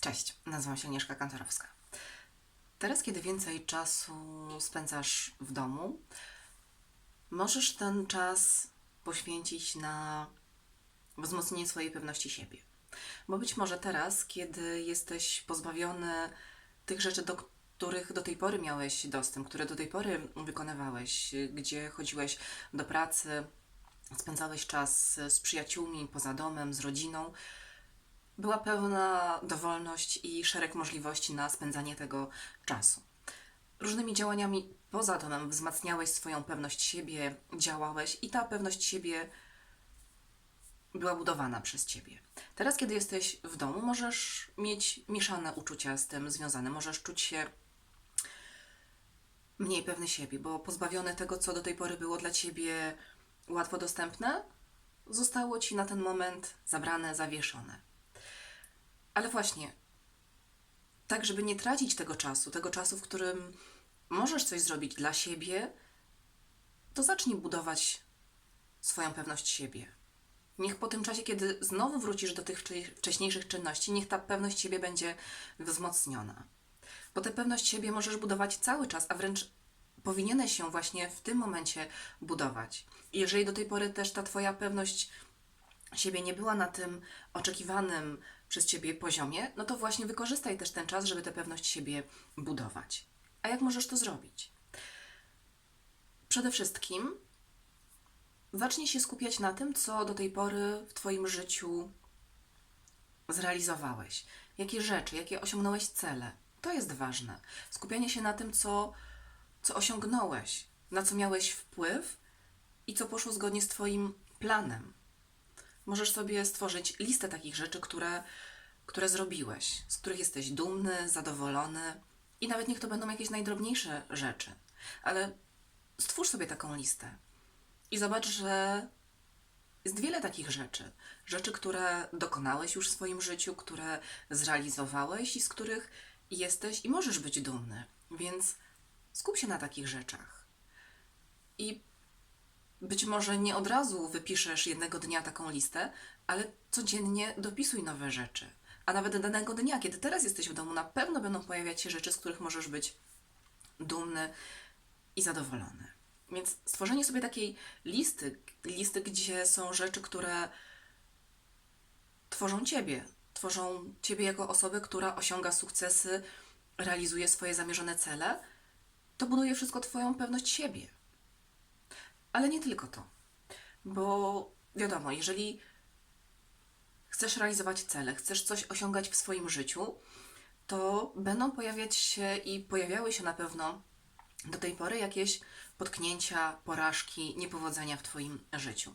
Cześć, nazywam się Agnieszka Kantorowska. Teraz, kiedy więcej czasu spędzasz w domu, możesz ten czas poświęcić na wzmocnienie swojej pewności siebie. Bo być może teraz, kiedy jesteś pozbawiony tych rzeczy, do których do tej pory miałeś dostęp, które do tej pory wykonywałeś, gdzie chodziłeś do pracy, spędzałeś czas z przyjaciółmi, poza domem, z rodziną, była pełna dowolność i szereg możliwości na spędzanie tego czasu. Różnymi działaniami poza domem wzmacniałeś swoją pewność siebie, działałeś i ta pewność siebie była budowana przez ciebie. Teraz, kiedy jesteś w domu, możesz mieć mieszane uczucia z tym związane. Możesz czuć się mniej pewny siebie, bo pozbawiony tego, co do tej pory było dla ciebie łatwo dostępne, zostało ci na ten moment zabrane, zawieszone. Ale właśnie, tak, żeby nie tracić tego czasu, tego czasu, w którym możesz coś zrobić dla siebie, to zacznij budować swoją pewność siebie. Niech po tym czasie, kiedy znowu wrócisz do tych wcze- wcześniejszych czynności, niech ta pewność siebie będzie wzmocniona. Bo tę pewność siebie możesz budować cały czas, a wręcz powinieneś się właśnie w tym momencie budować. Jeżeli do tej pory też ta Twoja pewność siebie nie była na tym oczekiwanym przez Ciebie poziomie, no to właśnie wykorzystaj też ten czas, żeby tę pewność siebie budować. A jak możesz to zrobić? Przede wszystkim zacznij się skupiać na tym, co do tej pory w Twoim życiu zrealizowałeś. Jakie rzeczy, jakie osiągnąłeś cele. To jest ważne. Skupianie się na tym, co, co osiągnąłeś, na co miałeś wpływ i co poszło zgodnie z Twoim planem. Możesz sobie stworzyć listę takich rzeczy, które, które zrobiłeś, z których jesteś dumny, zadowolony i nawet niech to będą jakieś najdrobniejsze rzeczy. Ale stwórz sobie taką listę i zobacz, że jest wiele takich rzeczy. Rzeczy, które dokonałeś już w swoim życiu, które zrealizowałeś i z których jesteś i możesz być dumny. Więc skup się na takich rzeczach. I być może nie od razu wypiszesz jednego dnia taką listę, ale codziennie dopisuj nowe rzeczy. A nawet danego dnia, kiedy teraz jesteś w domu, na pewno będą pojawiać się rzeczy, z których możesz być dumny i zadowolony. Więc stworzenie sobie takiej listy, listy, gdzie są rzeczy, które tworzą ciebie, tworzą ciebie jako osobę, która osiąga sukcesy, realizuje swoje zamierzone cele, to buduje wszystko Twoją pewność siebie. Ale nie tylko to. Bo wiadomo, jeżeli chcesz realizować cele, chcesz coś osiągać w swoim życiu, to będą pojawiać się i pojawiały się na pewno do tej pory jakieś potknięcia, porażki, niepowodzenia w Twoim życiu.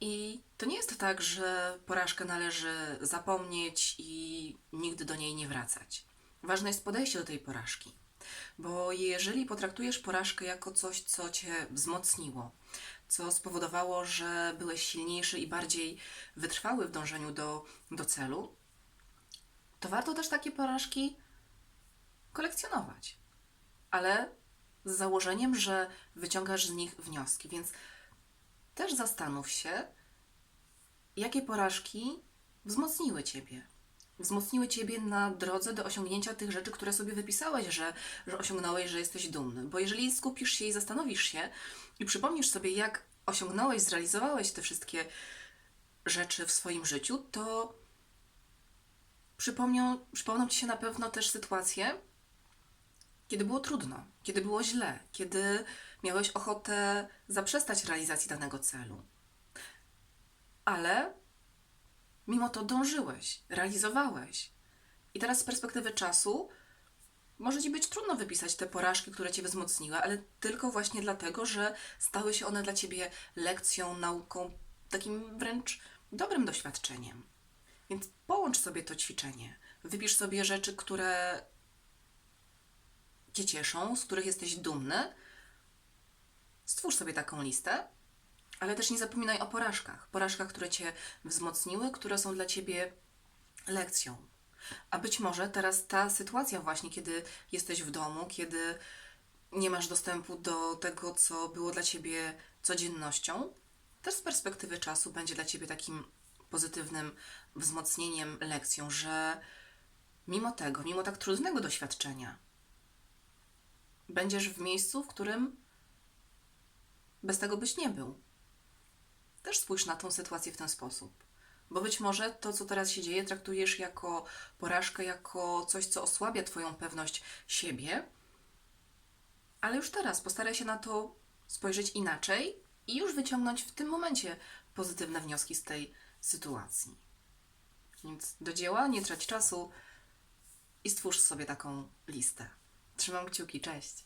I to nie jest tak, że porażkę należy zapomnieć i nigdy do niej nie wracać. Ważne jest podejście do tej porażki. Bo jeżeli potraktujesz porażkę jako coś, co cię wzmocniło, co spowodowało, że byłeś silniejszy i bardziej wytrwały w dążeniu do, do celu, to warto też takie porażki kolekcjonować. Ale z założeniem, że wyciągasz z nich wnioski. Więc też zastanów się, jakie porażki wzmocniły ciebie. Wzmocniły ciebie na drodze do osiągnięcia tych rzeczy, które sobie wypisałeś, że, że osiągnąłeś, że jesteś dumny. Bo jeżeli skupisz się i zastanowisz się i przypomnisz sobie, jak osiągnąłeś, zrealizowałeś te wszystkie rzeczy w swoim życiu, to przypomnią, przypomną ci się na pewno też sytuacje, kiedy było trudno, kiedy było źle, kiedy miałeś ochotę zaprzestać realizacji danego celu. Ale mimo to dążyłeś, realizowałeś. I teraz z perspektywy czasu może ci być trudno wypisać te porażki, które cię wzmocniły, ale tylko właśnie dlatego, że stały się one dla ciebie lekcją, nauką, takim wręcz dobrym doświadczeniem. Więc połącz sobie to ćwiczenie. Wypisz sobie rzeczy, które cię cieszą, z których jesteś dumny. Stwórz sobie taką listę, ale też nie zapominaj o porażkach. Porażkach, które cię wzmocniły, które są dla ciebie lekcją. A być może teraz ta sytuacja, właśnie kiedy jesteś w domu, kiedy nie masz dostępu do tego, co było dla ciebie codziennością, też z perspektywy czasu będzie dla ciebie takim pozytywnym wzmocnieniem, lekcją, że mimo tego, mimo tak trudnego doświadczenia, będziesz w miejscu, w którym bez tego byś nie był. Też spójrz na tą sytuację w ten sposób. Bo być może to, co teraz się dzieje, traktujesz jako porażkę, jako coś, co osłabia Twoją pewność siebie, ale już teraz postaraj się na to spojrzeć inaczej i już wyciągnąć w tym momencie pozytywne wnioski z tej sytuacji. Więc do dzieła, nie trać czasu i stwórz sobie taką listę. Trzymam kciuki, cześć.